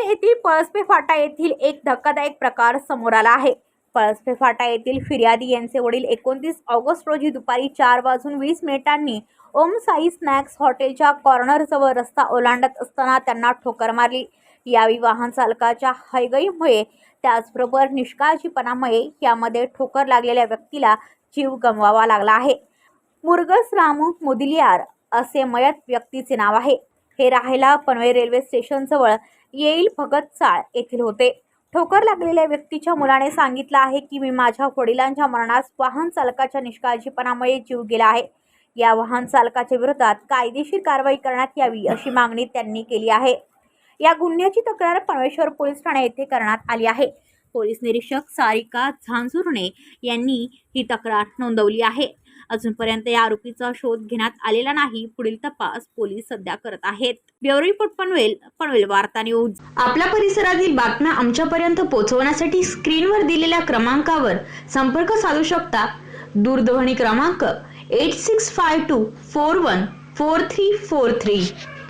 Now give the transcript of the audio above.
पनवेल येथील पळसपे फाटा येथील एक धक्कादायक प्रकार समोर आला आहे. पळसपे फाटा येथील फिर्यादी यांचे वडील एकोणतीस ऑगस्ट रोजी दुपारी चार वाजून वीस मिनिटांनी ओम साई स्नॅक्स हॉटेलच्या कॉर्नरजवळ रस्ता ओलांडत असताना त्यांना ठोकर मारली. यावेळी वाहन चालकाच्या हैगईमुळे त्याचबरोबर निष्काळजीपणामुळे यामध्ये ठोकर लागलेल्या व्यक्तीला जीव गमवावा लागला आहे. मुरगस रामू मुदिलियार असे मयत व्यक्तीचे नाव आहे. हे राहायला पनवेल रेल्वे स्टेशनजवळ येईल भगत चाळ येथील होते. ठोकर लागलेल्या व्यक्तीच्या मुलाने सांगितलं आहे की मी माझ्या वडिलांच्या मरणास वाहन चालकाच्या निष्काळजीपणामुळे जीव गेला आहे. या वाहन चालकाच्या विरोधात कायदेशीर कारवाई करण्यात यावी अशी मागणी त्यांनी केली आहे. या गुन्ह्याची तक्रार पनवेश्वर पोलीस ठाणे येथे करण्यात आली आहे. पोलीस निरीक्षक सारिका झांझुर्णे यांनी ही तक्रार नोंदवली आहे. अजूनपर्यंत या आरोपीचा शोध घेण्यात आलेला नाही. पुढील तपास पोलीस सध्या करत आहेत. ब्युरो रिपोर्ट पनवेल पनवेल वार्ता न्यूज. आपल्या परिसरातील बातम्या आमच्यापर्यंत पोहोचवण्यासाठी स्क्रीनवर दिलेल्या क्रमांकावर संपर्क साधू शकता. दूरध्वनी क्रमांक eight six five two four one four three four three